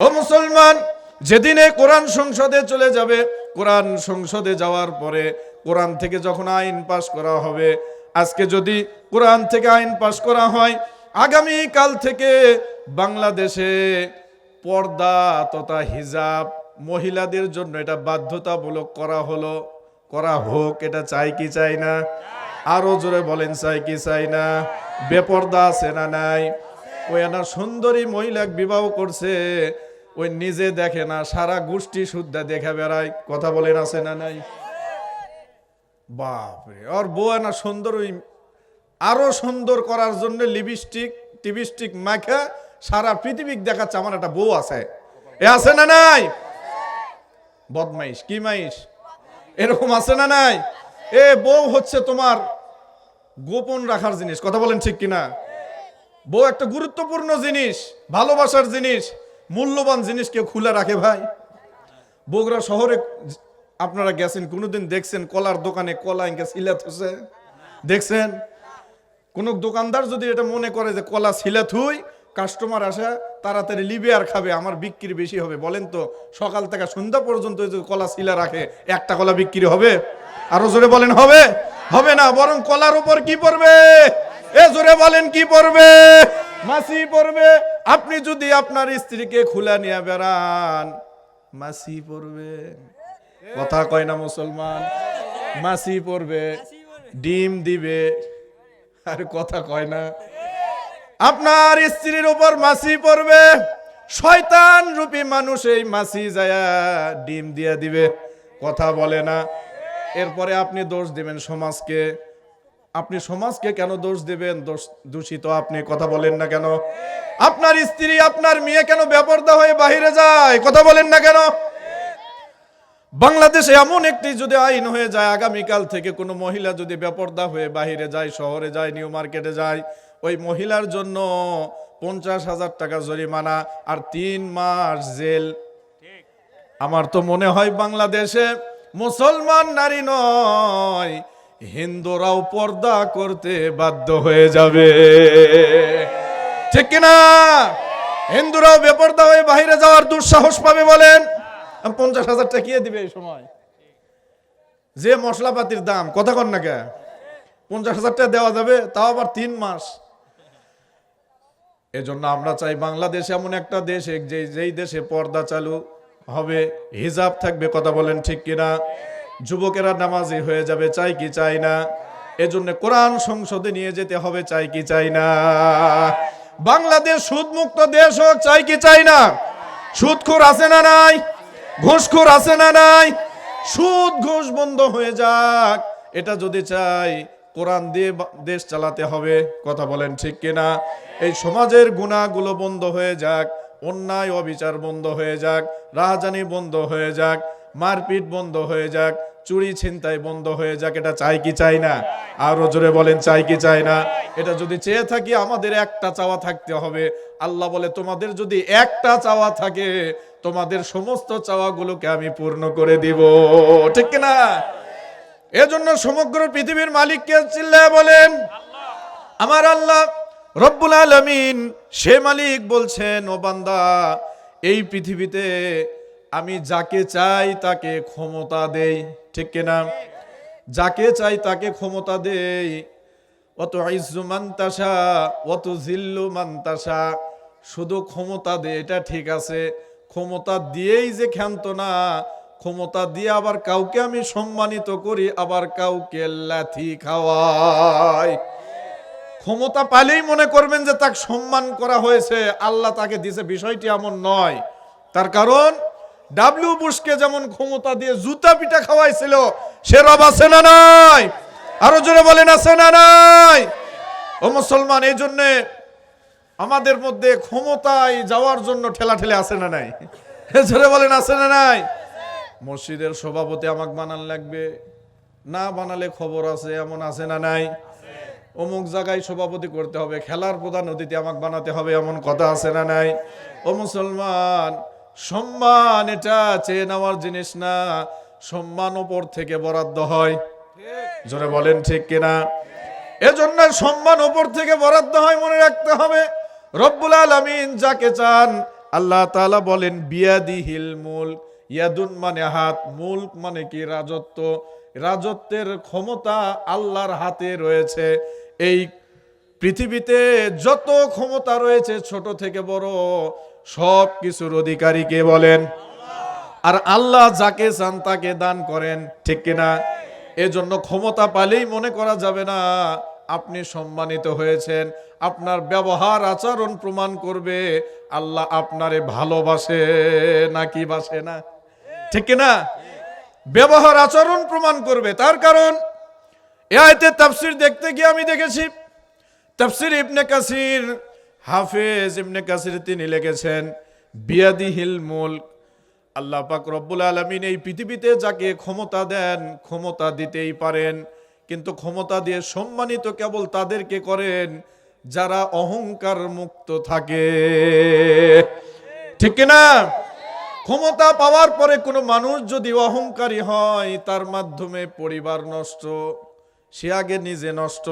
ও মুসলমান, যেদিনে কোরআন সংসদে চলে যাবে, কোরআন সংসদে যাওয়ার পরে কোরআন থেকে যখন আইন পাশ করা হবে, আজকে যদি কোরআন থেকে আইন পাশ করা হয় আগামী কাল থেকে বাংলাদেশে পর্দা তথা হিজাব মহিলাদের জন্য এটা বাধ্যতামূলক করা হলো, করা হোক, এটা চাই কি চাই না? আরও জোরে বলেন, চাই কি চাই না? বেপর্দা আছে না নাই? ওই সুন্দরী মহিলা বিবাহ করছে ওই নিজে দেখে না, সারা গোষ্ঠী শুদ্ধা দেখে বেড়ায়। কথা বলেন, আছে না নাই? বাপরে ওর বউ না সুন্দর, ওই আরও সুন্দর করার জন্য লিপস্টিক, টিপস্টিক মাখা সারা পৃথিবী দেখাচ্ছে, আমার একটা বউ আছে। এ আছে না নাই? বদমাইশ, কি মাইশ? এরকম আছে না নাই? এ বউ হচ্ছে তোমার গোপন রাখার জিনিস, কথা বলেন ঠিক কিনা? বউ একটা গুরুত্বপূর্ণ জিনিস, ভালোবাসার জিনিস। মূল্যবান জিনিস কেউ খুলে রাখে ভাই। বগুড়া শহরে আপনারা গেছেন, কোনোদিন দেখছেন কলার দোকানে কলা ইনকে সিলাত হচ্ছে দেখছেন? কোন দোকানদার যদি এটা মনে করে যে কলা সিলাত হই, কাস্টমার আসে, তাড়াতাড়ি লিবে আর খাবে, আমার বিক্রি বেশি হবে। বলেন তো, সকাল থেকে সন্ধ্যা পর্যন্ত যদি কলা সিলা রাখে, একটা কলা বিক্রি হবে? আরও জোরে বলেন, হবে? হবে না, বরং কলার উপর কি পড়বে? এ জোরে বলেন, কি পড়বে? মাসি পড়বে, আপনি যদি আপনার স্ত্রীকে খুলা নিয়ে বেড়ান, মাসি পড়বে। কথা কয় না মুসলমান? মাসি পড়বে, ডিম দিবে। আর কথা কয় না। আপনার স্ত্রীর উপর মাসি পড়বে, শয়তান রূপী মানুষ এই মাসি যায়া ডিম দিয়ে দিবে। কথা বলে না। এরপরে আপনি দোষ দিবেন সমাজকে। আপনি সমাজকে কেন দোষ দেবেন? দোষ দূষিত, আপনি কথা বলেন না কেন? আপনার স্ত্রী, আপনার মেয়ে কেন বেপর্দা হয়ে বাহিরে যায়? কথা বলেন না কেন? বাংলাদেশে এমন একটি যদি আইন হয়ে যায়, আগামীকাল থেকে কোনো মহিলা যদি বেপর্দা হয়ে বাহিরে যায়, শহরে যায়, নিউ মার্কেটে যায়, ওই মহিলার জন্য পঞ্চাশ হাজার টাকা জরিমানা আর তিন মাস জেল। আমার তো মনে হয় বাংলাদেশে মুসলমান নারী নয় হিন্দুরাও পর্দা করতে বাধ্য হয়ে যাবে। ঠিক কিনা? হিন্দুরাও বেপর্দা হয়ে বাহিরে যাওয়ার দুঃসাহস পাবে বলেন? পঞ্চাশ হাজার টাকা কিয়ে দিবে এই সময়। যে মশলাপাতির দাম, কথা কন না কে? পঞ্চাশ হাজার টাকা দেওয়া যাবে, তাও আবার তিন মাস। এজন্য আমরা চাই বাংলাদেশ এমন একটা দেশ যেই দেশে পর্দা চালু হবে, হিজাব থাকবে, কথা বলেন ঠিক কিনা? যুবকেরা নামাজি হয়ে যাবে, চাই কি চাই না? এজন্য কোরআন সংসদে নিয়ে যেতে হবে, চাই কি চাই না? বাংলাদেশ সুদমুক্ত দেশ হোক, চাই কি চাই না? সুদখোর আছে না নাই? ঘুষখোর আছে না নাই? সুদ ঘুষ বন্ধ হয়ে যাক। এটা যদি চাই, কোরআন দিয়ে দেশ চালাতে হবে, কথা বলেন ঠিক কিনা? এই সমাজের গুণাগুলো বন্ধ হয়ে যাক, অন্যায় অবিচার বন্ধ হয়ে যাক, রাহাজানি বন্ধ হয়ে যাক, মারপিট বন্ধ হয়ে যাক চুরি ছিনতাই বন্ধ হয়ে যাক, এটা চাই কি চাই না? আরও জোরে বলেন, চাই কি চাই না? এটা যদি চেয়ে থাকি, আমাদের একটা চাওয়া থাকতে হবে। আল্লাহ বলে, তোমাদের যদি একটা চাওয়া থাকে, তোমাদের সমস্ত চাওয়াগুলোকে আমি পূর্ণ করে দিব। ঠিক না? এজন্য সমগ্র পৃথিবীর মালিককে চিল্লায় বলেন, আমার আল্লাহ রব্বুল আলমিন সে মালিক বলছেন, ও বান্দা, এই পৃথিবীতে আমি যাকে চাই তাকে ক্ষমতা দেই। ঠিক কিনা? যাকে চাই তাকে ক্ষমতা দেই। অত আইজু মান্তাসা অত জিল্লু মান্তাসা শুধু ক্ষমতা দে, এটা ঠিক আছে। ক্ষমতা দিয়েই যে ক্ষান্ত না, ক্ষমতা দিয়ে আবার কাউকে আমি সম্মানিত করি, আবার কাউকে লাথি খাওয়াই। ক্ষমতা পালেই মনে করবেন যে তাকে সম্মান করা হয়েছে, আল্লাহ তাকে দিছে, বিষয়টি এমন নয়। তার কারণ ডাব্লিউ বুশকে যেমন ক্ষমতা দিয়ে জুতা পিটা খাওয়াইছিল, সে রব আছে না নাই? আরও জোরে বলেন, আছে না নাই? ও মুসলমান, এই জন্যে আমাদের মধ্যে ক্ষমতায় যাওয়ার জন্য ঠেলা ঠেলে আছে না নাই? জোরে বলেন, আছে না নাই? মসজিদের সভাপতি আমাকে বানান লাগবে। না বানালে খবর আছে, এমন আছে না নাই? অমুক জায়গায় সভাপতি করতে হবে, খেলার প্রধান অতিথি আমাকে বানাতে হবে, এমন কথা আছে না নাই? ও মুসলমান সম্মান এটা, চেয়ে নেওয়ার জিনিস না। সম্মান ওপর থেকে বরাদ্দ হয়। জোরে বলেন ঠিক কিনা? এজন্য সম্মান ওপর থেকে বরাদ্দ হয় মনে রাখতে হবে। রব্বুল আলমিন যাকে চান, আল্লাহ তালা বলেন, বিয়াদিহিল মুলক। ইয়াদুন মানে হাত, মুলক মানে কি? রাজত্ব। রাজত্বের ক্ষমতা আল্লাহর হাতে রয়েছে। এই পৃথিবীতে যত ক্ষমতা রয়েছে, ছোট থেকে বড় সব কিছুর অধিকারীকে বলেন? আর আল্লাহ যাকে চান তাকে দান করেন, ঠিক কিনা? এজন্য ক্ষমতা পালেই মনে করা যাবে না, আপনি সম্মানিত হয়েছেন, আপনার ব্যবহার, আচরণ প্রমাণ করবে, আল্লাহ আপনারে ভালোবাসে নাকি বাসে না? ঠিক কিনা? ব্যবহার, আচরণ প্রমাণ করবে, তার কারণ এ আয়তে তাফসির দেখতে গিয়ে আমি দেখেছি, তাফসির ইবনে কাসির হাফেজ ইবনে কাসির তিনি লিখেছেন, বিয়াদিহিল মুলক, আল্লাহ পাক রব্বুল আলমিন এই পৃথিবীতে যাকে ক্ষমতা দেন, ক্ষমতা দিতেই পারেন। কিন্তু ক্ষমতা দিয়ে সম্মানিত কেবল তাদেরকে করেন যারা অহংকার মুক্ত থাকে। ঠিক না ক্ষমতা পাওয়ার পরে কোনো মানুষ যদি অহংকারী হয়, তার মাধ্যমে পরিবার নষ্ট, সে আগে নিজে নষ্ট,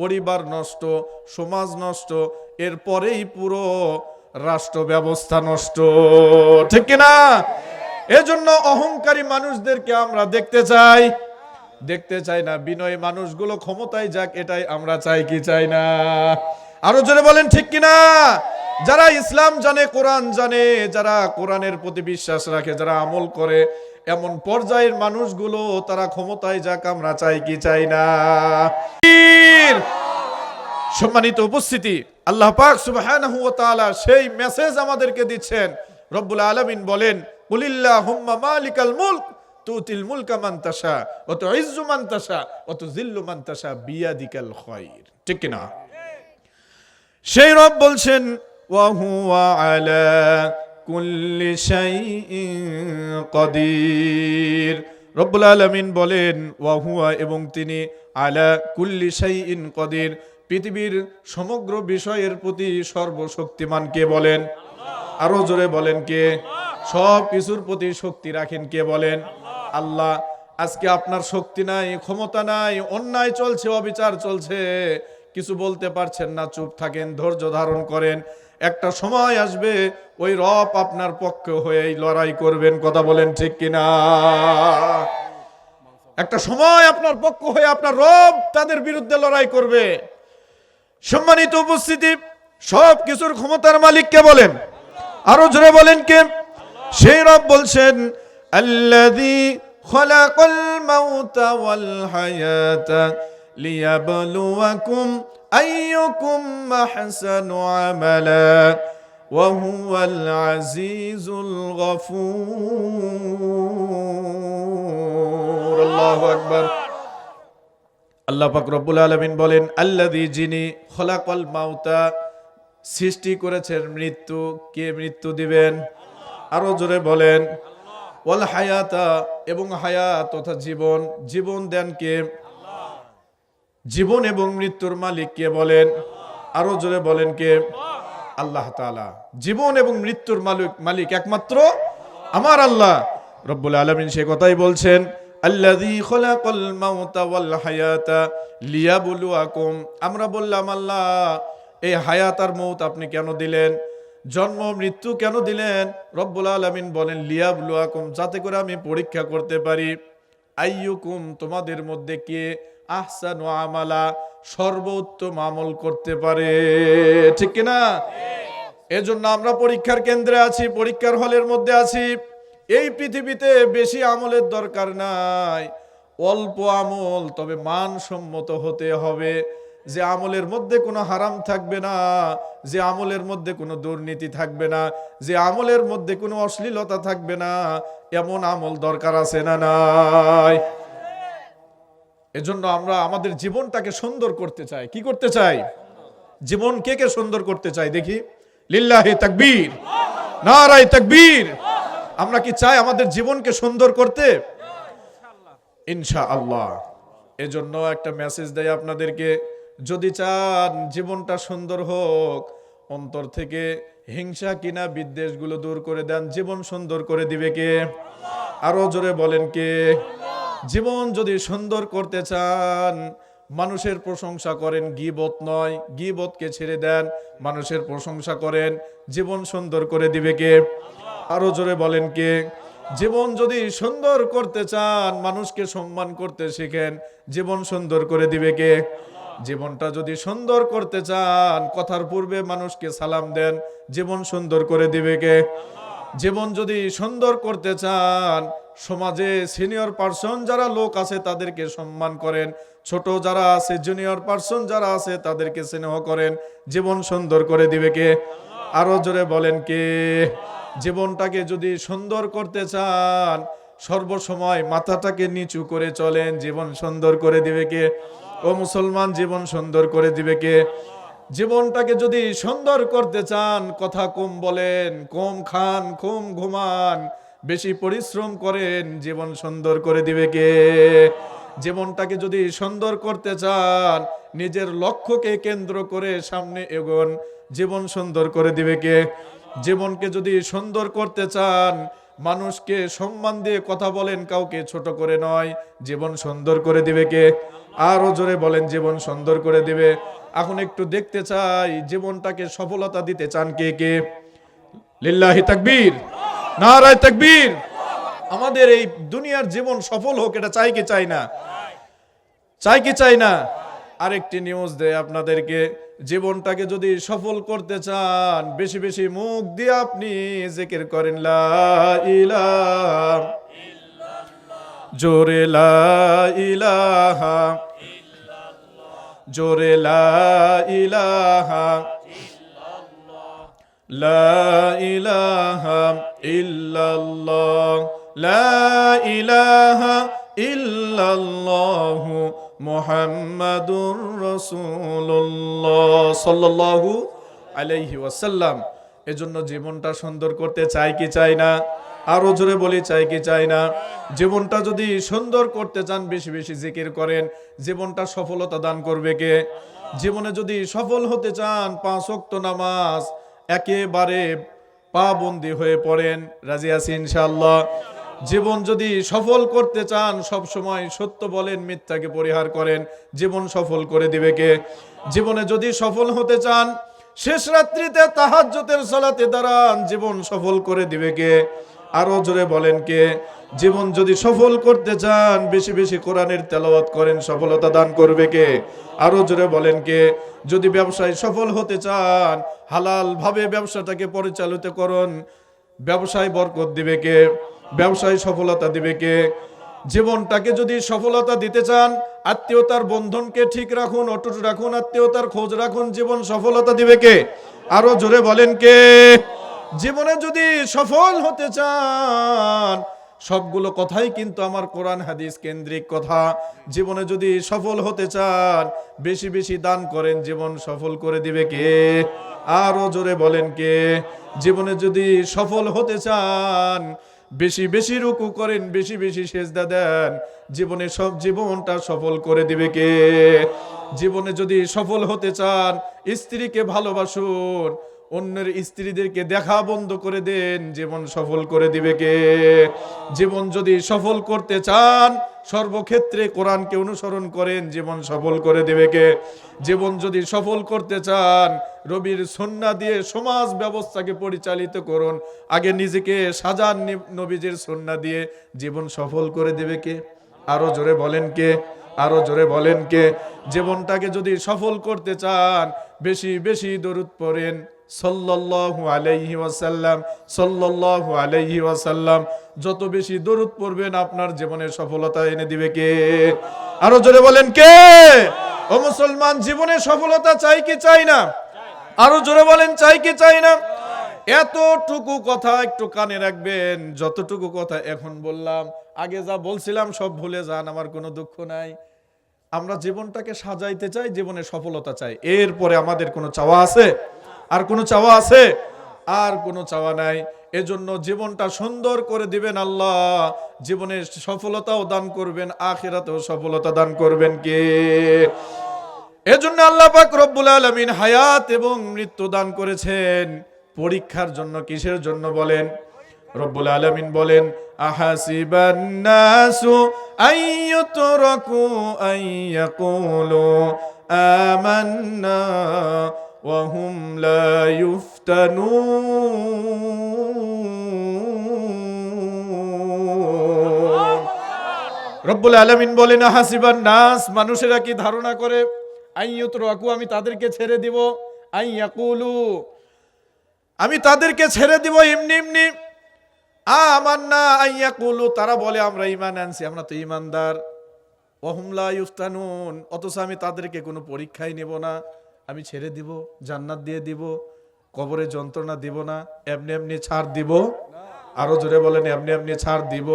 পরিবার নষ্ট, সমাজ নষ্ট এরপরেই পুরো রাষ্ট্র ব্যবস্থা নষ্ট। ঠিক কিনা এজন্য অহংকারী মানুষদেরকে আমরা দেখতে চাই। দেখতে চাই না, বিনয় মানুষগুলো ক্ষমতায় যাক, এটাই আমরা চাই কি চাই না। আরও জোরে বলেন, ঠিক কিনা যারা ইসলাম জানে, কোরআন জানে, যারা কোরআনের প্রতি বিশ্বাস রাখে, যারা আমল করে, এমন পর্যায়ের মানুষগুলো, তারা ক্ষমতায় যাক, আমরা চাই কি চাই না। সম্মানিত উপস্থিতি, আল্লাহ পাক সুবহানাহু ওয়া তাআলা সেই মেসেজ আমাদেরকে দিচ্ছেন। রব্বুল আলামিন বলেন কুলিল্লাহুম্মা মালিকাল মুলক, তুতিল মুলকা মান তাশা, ওয়া তুইজ্জু মান তাশা, ওয়া তুযিল্লু মান তাশা বিয়াদিকাল খায়র ঠিক কি না সেই রব বলছেন, ওয়া হুয়া আলা কুল্লি শাইইন কদির। রব্বুল আলামিন বলেন, ওয়া হুয়া এবং তিনি আলা কুল্লি শাইইন কদির। পৃথিবীর সমগ্র বিষয়ের প্রতি সর্বশক্তিমান কে বলেন? আরও জোরে বলেন কে? সব কিছুর প্রতি শক্তি রাখেন কে বলেন? আল্লাহ, আজকে আপনার শক্তি নাই, ক্ষমতা নাই, অন্যায় চলছে, অবিচার চলছে। কিছু বলতে পারছেন না, চুপ থাকেন, ধৈর্য ধারণ করেন। একটা সময় আসবে, ওই রব আপনার পক্ষে হয়ে লড়াই করবেন, কথা বলেন ঠিক কিনা? একটা সময় আপনার পক্ষ হয়ে আপনার রব তাদের বিরুদ্ধে লড়াই করবে। সম্মানিত উপস্থিতি সব কিছুর ক্ষমতার মালিককে বলেন আরো জোরে বলেন কে সেই রব বলছেন আল্লাযী খলাকাল মাউতা ওয়াল হায়াতা লিয়াবলুয়াকুম আইয়ুকুম আহসানু আমালা وهو العزيز الغفور الله أكبر আল্লাহ পাক রব্বুল আলমিন বলেন আল্লাদি যিনি খোলাকল মাউতা সৃষ্টি করেছেন মৃত্যু। কে মৃত্যু দিবেন? আরও জোরে বলেন, ওয়াল হায়াতা এবং হায়াত তথা জীবন। জীবন দেন কে? জীবন এবং মৃত্যুর মালিক কে বলেন? আরও জোরে বলেন কে? আল্লাহ তাআলা। জীবন এবং মৃত্যুর মালিক মালিক একমাত্র আমার আল্লাহ। রব্বুল আলামিন সে কথাই বলছেন আল্লাযী খলাকাল মাউতা ওয়াল হায়াতা লিয়াবলুয়াকুম। আমরা বললাম, আল্লাহ, এই হায়াত আর মৌত আপনি কেন দিলেন? জন্ম, মৃত্যু কেন দিলেন? রব্বুল আলামিন বলেন, লিয়াবলুয়াকুম, যাতে করে আমি পরীক্ষা করতে পারি। আইয়ুকুম, তোমাদের মধ্যে কে আহসানু আমালা সর্বোত্তম আমল করতে পারে। ঠিক কিনা? এজন্য আমরা পরীক্ষার কেন্দ্রে আছি, পরীক্ষার হলের মধ্যে আছি। এই পৃথিবীতে বেশি আমলের দরকার নাই। অল্প আমল, তবে মানসম্মত হতে হবে। যে আমলের মধ্যে কোনো হারাম থাকবে না, যে আমলের মধ্যে কোনো দুর্নীতি থাকবে না, যে আমলের মধ্যে কোনো অশ্লীলতা থাকবে না, এমন আমল দরকার আছে না নাই। এজন্য আমরা আমাদের জীবনটাকে সুন্দর করতে চাই। কি করতে চাই? জীবন কে কে সুন্দর করতে চাই দেখি? লিল্লাহি তাকবীর নারাই তাকবীর আমরা কি চাই আমাদের জীবনকে সুন্দর করতে? ইনশা আল্লাহ এজন্য একটা মেসেজ দেয় আপনাদেরকে যদি চান জীবনটা সুন্দর হোক অন্তর থেকে হিংসা কিনা বিদ্বেষগুলো দূর করে দেন জীবন সুন্দর করে দিবে কে? আরও জোরে বলেন কে? জীবন যদি সুন্দর করতে চান মানুষের প্রশংসা করেন গিবত নয় গিবতকে ছেড়ে দেন মানুষের প্রশংসা করেন জীবন সুন্দর করে দিবে কে? আরও জোরে বলেন কে? জীবন যদি সুন্দর করতে চান, মানুষকে সম্মান করতে শিখেন, জীবন সুন্দর করে দিবে কে? জীবনটা যদি সুন্দর করতে চান, কথার পূর্বে মানুষকে সালাম দেন, জীবন সুন্দর করে দিবে কে? জীবন যদি সুন্দর করতে চান, সমাজে সিনিয়র পার্সন যারা লোক আছে তাদেরকে সম্মান করেন, ছোট যারা আছে, জুনিয়র পার্সন যারা আছে তাদেরকে স্নেহ করেন, জীবন সুন্দর করে দিবে কে? আরও জোরে বলেন কে? জীবনটাকে যদি সুন্দর করতে চান, সর্বসময় মাথাটাকে নিচু করে চলেন, জীবন সুন্দর করে দিবে কে? ও মুসলমান, জীবন সুন্দর করে দিবে কে? জীবনটাকে যদি সুন্দর করতে চান, কথা কম বলেন, কম খান, কম ঘুমান, বেশি পরিশ্রম করেন, জীবন সুন্দর করে দিবে কে? জীবনটাকে যদি সুন্দর করতে চান, নিজের লক্ষ্যকে কেন্দ্র করে সামনে এগোন, জীবন সুন্দর করে দিবে কে? জীবনকে যদি সুন্দর করতে চান, মানুষকে সম্মান দিয়ে কথা বলেন, কাউকে ছোট করে নয়, জীবন সুন্দর করে দিবে কে? আরও জোরে বলেন, জীবন সুন্দর করে দিবে। এখন একটু দেখতে চাই, জীবনটাকে সফলতা দিতে চান কে কে? লিল্লাহি তাকবীর, নারায় তাকবীর। আমাদের এই দুনিয়ার জীবন সফল হোক, এটা চাই কি চাই না? চাই কি চাই না? আরেকটি নিউজ দেয় আপনাদেরকে। জীবনটাকে যদি সফল করতে চান, বেশি বেশি মুখ দিয়ে আপনি জিকির করেন, লা ইলাহা জোরে ইলাহা জোরে ইলাহা লা ইলাহা ইল্লাল্লাহ, লা ইলাহা ইল্লাল্লাহ মুহাম্মাদুর রাসূলুল্লাহ সাল্লাল্লাহু আলাইহি ওয়াসাল্লাম। এজন্য জীবনটা সুন্দর করতে চাই কি চাই না? আরও জোরে বলি, চাই কি চাই না? জীবনটা যদি সুন্দর করতে চান, বেশি বেশি জিকির করেন। জীবনটা সফলতা দান করবে কে? জীবনে যদি সফল হতে চান, পাঁচ ওয়াক্ত নামাজ একেবারে পাবন্দি হয়ে পড়েন। রাজি আছি ইনশাআল্লাহ। জীবন যদি সফল করতে চান, সব সময় সত্য বলেন, মিথ্যাকে পরিহার করেন। জীবন সফল করে দিবে কে? জীবনে যদি সফল হতে চান, শেষ রাত্রিতে তাহাজ্জুদের সালাতে দাঁড়ান, জীবন সফল করে দিবে কে? আরও জোরে বলেন কে? জীবন যদি সফল করতে চান, বেশি বেশি কোরআনের তেলাওয়াত করেন, সফলতা দান করবে কে? আরও জোরে বলেন কে? যদি ব্যবসায় সফল হতে চান, হালাল ভাবে ব্যবসাটাকে পরিচালিত করুন, ব্যবসায় বরকত দিবে কে? ব্যবসায় সফলতা দিবে কে? জীবনটাকে যদি সফলতা দিতে চান, আত্মীয়তার বন্ধনকে ঠিক রাখুন, অটুট রাখুন, আত্মীয়তার খোঁজ রাখুন, জীবন সফলতা দিবে কে? আরও জোরে বলেন কে? জীবনে যদি সফল হতে চান, সবগুলো কথাই কিন্তু আমার কোরআন হাদিস কেন্দ্রিক কথা। জীবনে যদি সফল হতে চান, বেশি বেশি দান করেন, জীবন সফল করে দিবে কে? আরও জোরে বলেন কে? জীবনে যদি সফল হতে চান বেশি বেশি রুকু করেন, বেশি বেশি সেজদা দেন। জীবনে সব জীবনটা সফল করে দিবে কে? জীবনে যদি সফল হতে চান, স্ত্রীকে ভালোবাসুন অন্যের স্ত্রীদেরকে দেখা বন্ধ করে দেন, জীবন সফল করে দিবে কে? জীবন যদি সফল করতে চান, সর্বক্ষেত্রে কোরআনকে অনুসরণ করেন, জীবন সফল করে দেবে কে? জীবন যদি সফল করতে চান, রবির সন্না দিয়ে সমাজ ব্যবস্থাকে পরিচালিত করুন, আগে নিজেকে সাজান নবীজের সন্না দিয়ে জীবন সফল করে দেবে কে? আরও জোরে বলেন কে? আরও জোরে বলেন কে? জীবনটাকে যদি সফল করতে চান, বেশি বেশি দরুদ পড়েন। সাল্লাল্লাহু আলাইহি ওয়াসাল্লাম, সাল্লাল্লাহু আলাইহি ওয়াসাল্লাম, যত বেশি দরুদ পড়বেন আপনার জীবনে সফলতা এনে দিবে কে? আরও জোরে বলেন কে? ও মুসলমান, জীবনে সফলতা চাই কি চাই না? আরও জোরে বলেন, চাই কি চাই না? এতটুকু কথা একটু কানে রাখবেন, যতটুকু কথা এখন বললাম, আগে যা বলছিলাম সব ভুলে যান, আমার কোনো দুঃখ নাই। আমরা জীবনটাকে সাজাইতে চাই, জীবনে সফলতা চাই। এরপরে আমাদের কোনো চাওয়া আছে? আর কোনো চাওয়া আছে? আর কোনো চাওয়া নাই। এজন্য জীবনটা সুন্দর করে দিবেন আল্লাহ। জীবনে সফলতাও দান করবেন, আখিরাতেও সফলতা দান করবেন কে? এজন্য আল্লাহ পাক রব্বুল আলামিন হায়াত এবং মৃত্যু দান করেছেন। পরীক্ষার জন্য কিসের জন্য বলেন? রব্বুল আলামিন বলেন, আহাসিবান নাসু আইয়ুতরাকু আইয়াকুলু, আমান্না হুম লা ইফতানুন রব্বুল আলামিন বলেন হাসিবান নাস, মানুষেরা কি ধারণা করে? আইয়ুত রাকু আমি তাদেরকে ছেড়ে দিব। আইয়াকুলু, আমি তাদেরকে ছেড়ে দিব এমনি এমনি। আমার না আইয়াকুলু, তারা বলে, আমরা ইমান আনছি, আমরা তো ইমানদার ওহমলা ইউফতানুন, অথচ আমি তাদেরকে কোনো পরীক্ষাই নেব না। আমি ছেড়ে দিব, জান্নাত দিয়ে দিব, কবরে যন্ত্রণা দিব না, এমনি এমনি ছাড় দিব। আরও জোরে বলেন, এমনি এমনি ছাড় দিব।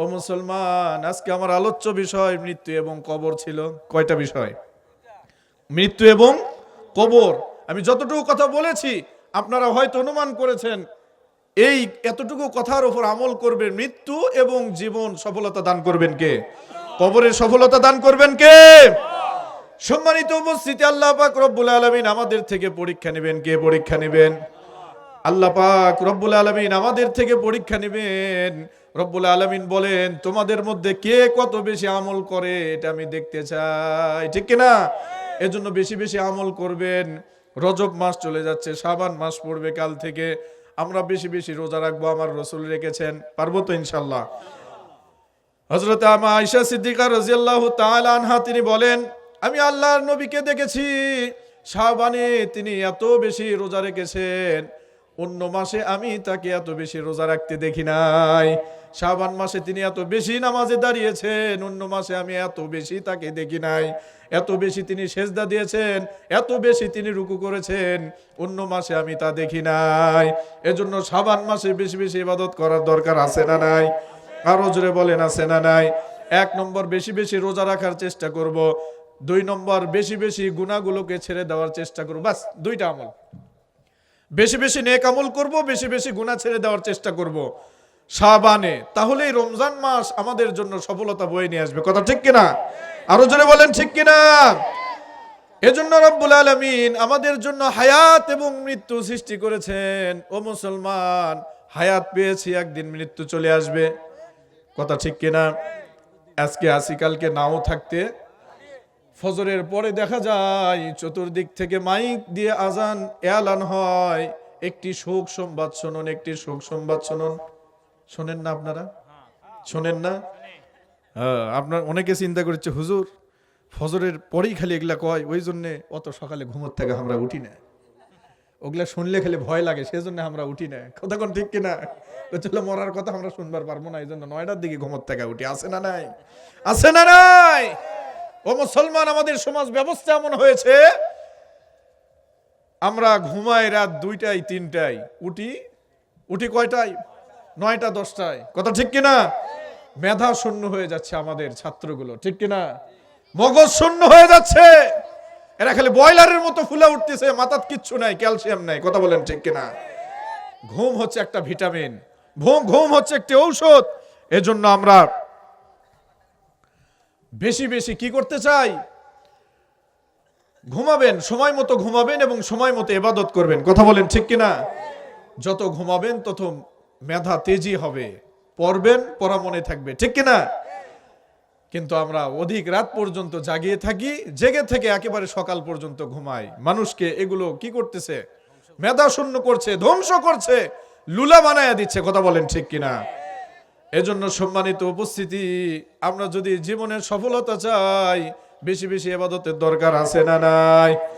ও মুসলমান, আজকে আমার আলোচ্য বিষয় মৃত্যু এবং কবর ছিল। কয়টা বিষয়? মৃত্যু এবং কবর। আমি যতটুকু কথা বলেছি, আপনারা হয়তো অনুমান করেছেন, এই এতটুকু কথার উপর আমল করবেন মৃত্যু এবং জীবন সফলতা দান করবেন কে? কবরের সফলতা দান করবেন কে? সম্মানিত উপস্থিতি, আল্লাহ পাক রব্বুল আলমিন আমাদের থেকে পরীক্ষা নেবেন। কে পরীক্ষা নেবেন? আল্লাহ পাক রব্বুল আলমিন আমাদের থেকে পরীক্ষা নেবেন। রব্বুল আলমিন বলেন, তোমাদের মধ্যে কে কত বেশি আমল করে, এটা আমি দেখতে চাই। ঠিক কিনা এজন্য বেশি বেশি আমল করবেন। রজব মাস চলে যাচ্ছে সাবান মাস পড়বে কাল থেকে। আমরা বেশি বেশি রোজা রাখব, আমার রসুল রেখেছেন। পারব তো ইনশাল্লাহ হজরত আমা আয়সা সিদ্দিকা রাজিয়াল্লাহু তাআলা আনহা, তিনি বলেন আমি আল্লাহর নবীকে দেখেছি। শাহবানে তিনি এত বেশি রোজা রেখেছেন। অন্য মাসে আমি তাকে এত বেশি রোজা রাখতে দেখি নাই। শাবান মাসে তিনি এত বেশি নামাজে দাঁড়িয়েছেন। অন্য মাসে আমি এত বেশি তাকে দেখি নাই। এত বেশি তিনি সেজদা দিয়েছেন। এত বেশি তিনি রুকু করেছেন। অন্য মাসে আমি তা দেখি নাই। এজন্য শাবান মাসে বেশি বেশি ইবাদত করার দরকার আছে না নাই? আরও জোরে বলেন, আছে না নাই? এক নম্বর বেশি বেশি রোজা রাখার চেষ্টা করব। দুই নম্বর, বেশি বেশি গুণাগুলোকে ছেড়ে দেওয়ার চেষ্টা করব। বাস, দুইটা আমল। বেশি বেশি নেক আমল করব, বেশি বেশি গুণা ছেড়ে দেওয়ার চেষ্টা করব। শাবানে তাহলে এই রমজান মাস আমাদের জন্য সফলতা বয়ে নিয়ে আসবে। কথা ঠিক কিনা? আরও জোরে বলেন, ঠিক কিনা? এজন্য রব্বুল আলমিন আমাদের জন্য হায়াত এবং মৃত্যু সৃষ্টি করেছেন। ও মুসলমান, হায়াত পেয়েছি, একদিন মৃত্যু চলে আসবে। কথা ঠিক কিনা? আজকে আসি, কালকে নাও থাকতে ফজরের পরে দেখা যায়, চতুর্দিক থেকে মাইক দিয়ে আজান এলান হয়। একটি শোক সংবাদ শুনুন, একটি শোক সংবাদ শুনুন। শোনেন না আপনারা? শোনেন না? হ্যাঁ আপনার অনেকে চিন্তা করছে, হুজুর, ফজরের পরেই খালি এগুলা কয়, ওই জন্যে অত সকালে ঘুমোর থেকে আমরা উঠি না। ওগুলা শুনলে খালি ভয় লাগে, সেজন্য আমরা উঠি না। কথা কোন ঠিক কিনা? চলে মরার কথা আমরা শুনবার পারব না, এই জন্য নয়টার দিকে ঘুমোর থেকে উঠি। আছে না নাই? আছে না নাই? ও মুসলমান, আমাদের সমাজ ব্যবস্থা এমন হয়েছে, আমরা ঘুমাই রাত দুইটায়, তিনটায়, উঠি উঠি কয়টায়? নয়টা, দশটায়। কথা ঠিক কিনা? মেধা শূন্য হয়ে যাচ্ছে আমাদের ছাত্রগুলো, ঠিক কিনা? মগজ শূন্য হয়ে যাচ্ছে। এরা খালি বয়লারের মতো ফুলে উঠতেছে মাথার কিচ্ছু নাই, ক্যালসিয়াম নাই, কথা বলেন ঠিক কিনা? ঘুম হচ্ছে একটা ভিটামিন, ঘুম ঘুম হচ্ছে একটি ঔষধ, এজন্য আমরা বেশি বেশি কি করতে চাই? ঘুমাবেন, সময় মতো ঘুমাবেন এবং সময় মতো এবাদত করবেন। কথা বলেন ঠিক কিনা? যত ঘুমাবেন, তত মেধা তেজি হবে। পড়বেন, পড়া মনে থাকবে। ঠিক কিনা? কিন্তু আমরা অধিক রাত পর্যন্ত জাগিয়ে থাকি, জেগে থেকে একেবারে সকাল পর্যন্ত ঘুমাই। মানুষকে এগুলো কি করতেছে? মেধা শূন্য করছে, ধ্বংস করছে, লুলা বানায়া দিচ্ছে। কথা বলেন ঠিক কিনা? এজন্য সম্মানিত উপস্থিতি, আমরা যদি জীবনের সফলতা চাই, বেশি বেশি এবাদতের দরকার আছে না নাই?